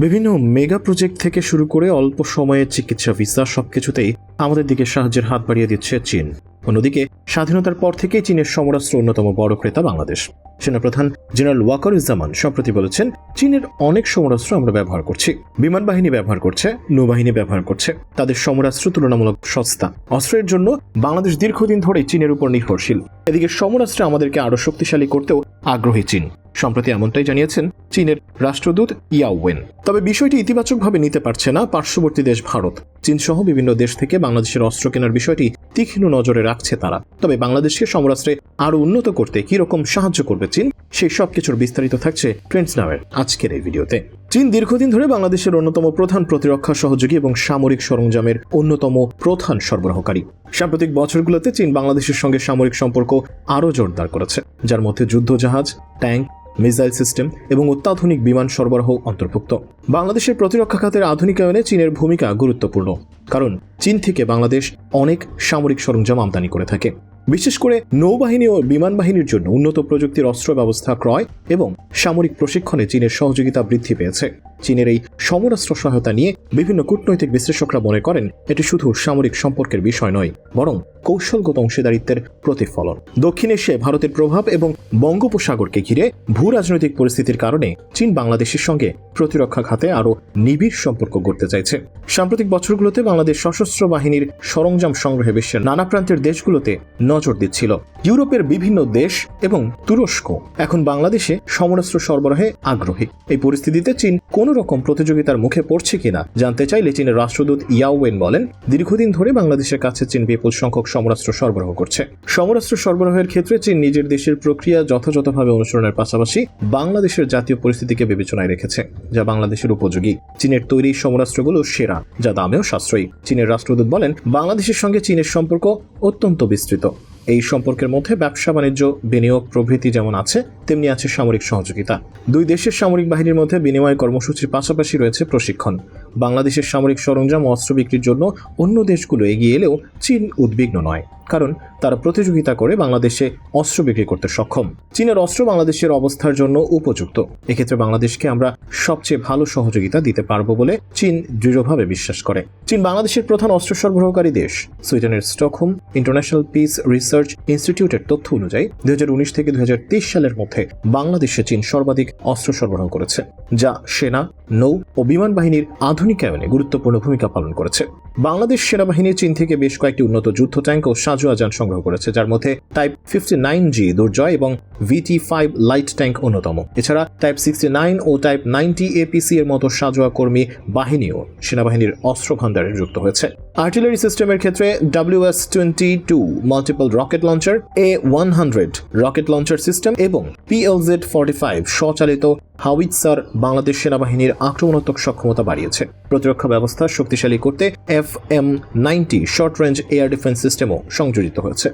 বিভিন্ন mega project থেকে শুরু করে অল্প সময়ে চিকিৎসা, ভিসা সবকিছুতেই আমাদের দিকে সাহায্যের হাত বাড়িয়ে দিচ্ছে চীন। অন্যদিকে, স্বাধীনতার পর থেকেই চীনের সমরাস্ত্র অন্যতম বড় ক্রেতা বাংলাদেশ। সেনাপ্রধান জেনারেল ওয়াকারুজ্জামান সম্প্রতি বলেছেন, চীনের অনেক সমরাস্ত্র আমরা ব্যবহার করছি। বিমান বাহিনী ব্যবহার করছে, নৌবাহিনী ব্যবহার করছে। তাদের সমরাস্ত্র তুলনামূলক সস্তা। অস্ত্রের জন্য বাংলাদেশ দীর্ঘদিন ধরে চীনের উপর নির্ভরশীল। এদিকে সমরাস্ত্রে আমাদেরকে আরও শক্তিশালী করতেও আগ্রহী চীন। সম্প্রতি এমনটাই জানিয়েছেন চীনের রাষ্ট্রদূত ইয়াওয়েন তবে বিষয়টি ইতিবাচকভাবে নিতে পারছে না পার্শ্ববর্তী দেশ ভারত। চীন সহ বিভিন্ন দেশ থেকে বাংলাদেশের অস্ত্র কেনার বিষয়টি তীক্ষ্ণ নজরে রাখছে তারা। তবে বাংলাদেশকে সমরাস্ত্রে আরও উন্নত করতে কি রকম সাহায্য করবে সেই সব কিছুর বিস্তারিত থাকছে ট্রেন্ডস নামের আজকের এই ভিডিওতে। চীন দীর্ঘদিন ধরে বাংলাদেশের অন্যতম প্রধান প্রতিরক্ষা সহযোগী এবং সামরিক সরঞ্জামের অন্যতম প্রধান সরবরাহকারী। সাম্প্রতিক বছরগুলোতে চীন বাংলাদেশের সঙ্গে সামরিক সম্পর্ক আরও জোরদার করেছে, যার মধ্যে যুদ্ধজাহাজ, ট্যাঙ্ক, মিসাইল সিস্টেম এবং অত্যাধুনিক বিমান সরবরাহ অন্তর্ভুক্ত। বাংলাদেশের প্রতিরক্ষা খাতের আধুনিকায়নে চীনের ভূমিকা গুরুত্বপূর্ণ। কারণ চীন থেকে বাংলাদেশ অনেক সামরিক সরঞ্জাম আমদানি করে থাকে। বিশেষ করে নৌবাহিনী ও বিমান বাহিনীর জন্য উন্নত প্রযুক্তির অস্ত্র ব্যবস্থা, ক্রয় এবং সামরিক প্রশিক্ষণে চীনের সহযোগিতা বৃদ্ধি পেয়েছে। চীনের এই সমরাস্ত্র সহায়তা নিয়ে বিভিন্ন কূটনৈতিক বিশ্লেষকরা মনে করেন, এটি শুধু সামরিক সম্পর্কের বিষয় নয়, বরং কৌশলগত অংশীদারিত্বের প্রতিফলন। দক্ষিণ এশিয়ায় ভারতের প্রভাব এবং বঙ্গোপসাগরকে ঘিরে ভূ রাজনৈতিক পরিস্থিতির কারণে চীন বাংলাদেশের সঙ্গে প্রতিরক্ষা খাতে আরও নিবিড় সম্পর্ক গড়তে চাইছে। সাম্প্রতিক বছরগুলোতে বাংলাদেশ সশস্ত্র বাহিনীর সরঞ্জাম সংগ্রহে বিশ্বের নানা প্রান্তের দেশগুলোতে নজর দিচ্ছিল। ইউরোপের বিভিন্ন দেশ এবং তুরস্ক এখন বাংলাদেশে সমরাস্ত্র সরবরাহে আগ্রহী। এই পরিস্থিতিতে চীন কোন রকম প্রতিযোগিতার মুখে পড়ছে কিনা জানতে চাইলে চীনের রাষ্ট্রদূত ইয়াওয়েন বলেন, দীর্ঘদিন ধরে বাংলাদেশের কাছে চীন বিপুল সংখ্যক সমরাস্ত্র সরবরাহ করছে। সমরাস্ত্র সরবরাহের ক্ষেত্রে চীন নিজের দেশের প্রক্রিয়া যথাযথভাবে অনুসরণের পাশাপাশি বাংলাদেশের জাতীয় পরিস্থিতিকে বিবেচনায় রেখেছে, যা বাংলাদেশের উপযোগী। চীনের তৈরি সমরাস্ত্রগুলো সেরা, যা দামেও সাশ্রয়ী। চীনের রাষ্ট্রদূত বলেন, বাংলাদেশের সঙ্গে চীনের সম্পর্ক অত্যন্ত বিস্তৃত। এই সম্পর্কের মধ্যে ব্যবসা বাণিজ্য, বিনিয়োগ প্রভৃতি যেমন আছে, তেমনি আছে সামরিক সহযোগিতা। দুই দেশের সামরিক বাহিনীর মধ্যে বিনিময় কর্মসূচির পাশাপাশি রয়েছে প্রশিক্ষণ। বাংলাদেশের সামরিক সরঞ্জাম অস্ত্র বিক্রির জন্য অন্য দেশগুলো এগিয়ে এলেও চীন উদ্বিগ্ন নয়। কারণ তারা প্রতিযোগিতা করে বাংলাদেশে অস্ত্র বিক্রি করতে সক্ষম। চীনের অস্ত্র বাংলাদেশের অবস্থার জন্য উপযুক্ত। এক্ষেত্রে বাংলাদেশকে আমরা সবচেয়ে ভালো সহযোগিতা দিতে পারব বলে চীন দৃঢ়ভাবে বিশ্বাস করে। চীন বাংলাদেশের প্রধান অস্ত্র সরবরাহকারী দেশ। সুইডেনের স্টকহোম ইন্টারন্যাশনাল পিস রিসার্চ ইনস্টিটিউটের তথ্য অনুযায়ী দুই হাজার উনিশ থেকে দুই সালের মধ্যে বাংলাদেশে চীন সর্বাধিক অস্ত্র সরবরাহ করেছে, যা সেনা, নৌ ও বিমান বাহিনীর আধুনিকায়নে গুরুত্বপূর্ণ ভূমিকা পালন করেছে। বাংলাদেশ সেনাবাহিনী চীন থেকে বেশ কয়েকটি উন্নত যুদ্ধ ট্যাঙ্ক ও সাজোয়া যান সংগ্রহ করেছে, যার মধ্যে type fifty nine G Durjoy এবং ভিটি ফাইভ লাইট ট্যাঙ্ক অন্যতম। এছাড়া টাইপ সিক্সটি নাইন ও টাইপ নাইনটি এপিসি এর মতো সাজোয়া কর্মী বাহিনীও সেনাবাহিনীর অস্ত্র ভান্ডারে যুক্ত হয়েছে। আর্টিলারি সিস্টেমের ক্ষেত্রে WS twenty two multiple rocket launcher A one hundred rocket launcher system এবং পিএলজেড ফর্টি ফাইভ স্বচালিত হাউইৎসার বাংলাদেশ সেনাবাহিনীর আক্রমণাত্মক সক্ষমতা বাড়িয়েছে। প্রতিরক্ষা ব্যবস্থা শক্তিশালী করতে F M ninety short range air defence সিস্টেমও সংযোজিত হয়েছে।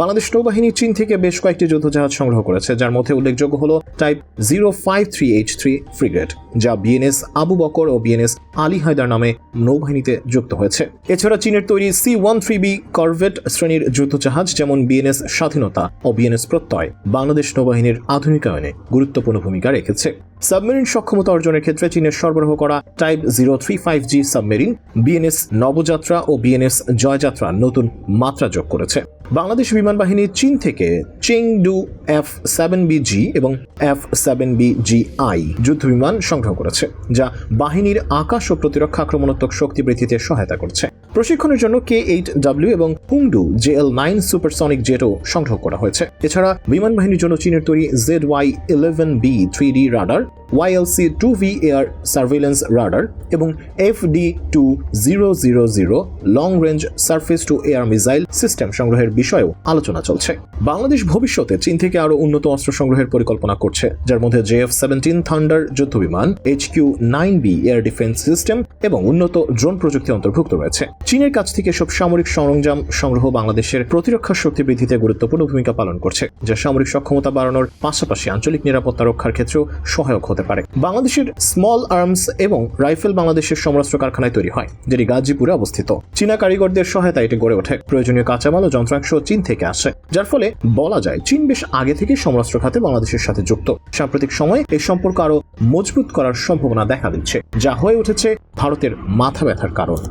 বাংলাদেশ নৌবাহিনী চীন থেকে বেশ কয়েকটি যুদ্ধজাহাজ সংগ্রহ করেছে, যার মধ্যে উল্লেখযোগ্য হল type zero five three H three frigate, যা বিএনএস আবু বকর ও বিএনএস আলী হায়দার নামে নৌবাহিনীতে যুক্ত হয়েছে। এছাড়া চীনের তৈরি C one three B corvette শ্রেণির যুদ্ধজাহাজ, যেমন বিএনএস স্বাধীনতা ও বিএনএস প্রত্যয়, বাংলাদেশ নৌবাহিনীর আধুনিকায়নে গুরুত্বপূর্ণ ভূমিকা রেখেছে। সাবমেরিন সক্ষমতা অর্জনের ক্ষেত্রে চীনের সরবরাহ করা type zero three five G submarine, BNS Nabajatra ও বিএনএস জয়যাত্রা নতুন মাত্রা যোগ করেছে। বাংলাদেশ বিমান বাহিনী চীন থেকে Chengdu F seven B G এবং F seven B G I যুদ্ধ বিমান সংগ্রহ করেছে, যা বাহিনীর আকাশ ও প্রতিরক্ষা আক্রমণাত্মক শক্তি বৃদ্ধিতে সহায়তা করছে। প্রশিক্ষণের জন্য কে এইট ডাব্লিউ এবং Hongdu J L nine supersonic জেটও সংগ্রহ করা হয়েছে। এছাড়া বিমান বাহিনীর জন্য চীনের তৈরি Z Y eleven B three D radar YLC two V air surveillance radar এবং F D two zero zero zero long range surface to air missile system সংগ্রহের বিষয়েও আলোচনা চলছে। বাংলাদেশ ভবিষ্যতে চীন থেকে আরও উন্নত অস্ত্র সংগ্রহের পরিকল্পনা করছে, যার মধ্যে জেএফ সেভেন্টিন থান্ডার যুদ্ধ বিমান H Q nine B air defence system এবং উন্নত ড্রোন প্রযুক্তি অন্তর্ভুক্ত রয়েছে। চীনের কাছ থেকে সব সামরিক সরঞ্জাম সংগ্রহ বাংলাদেশের প্রতিরক্ষা শক্তি বৃদ্ধিতে গুরুত্বপূর্ণ ভূমিকা পালন করছে, যা সামরিক সক্ষমতা বাড়ানোর পাশাপাশি আঞ্চলিক নিরাপত্তা রক্ষার ক্ষেত্রেও সহায়ক হতে পারে। বাংলাদেশের স্মল আর্মস এবং রাইফেল বাংলাদেশের সমরাস্ত্র কারখানায় তৈরি হয়, যেটি গাজীপুরে অবস্থিত। চীনা কারিগরদের সহায়তা এটি গড়ে ওঠে। প্রয়োজনীয় কাঁচামাল ও যন্ত্রাংশ চীন থেকে আসে, যার ফলে বলা যায় চীন বেশ আগে থেকে সমরাস্ত্র খাতে বাংলাদেশের সাথে যুক্ত। সাম্প্রতিক সময়ে এই সম্পর্ক আরও মজবুত করার সম্ভাবনা দেখা দিচ্ছে, যা হয়ে উঠেছে ভারতের মাথা ব্যথার কারণ।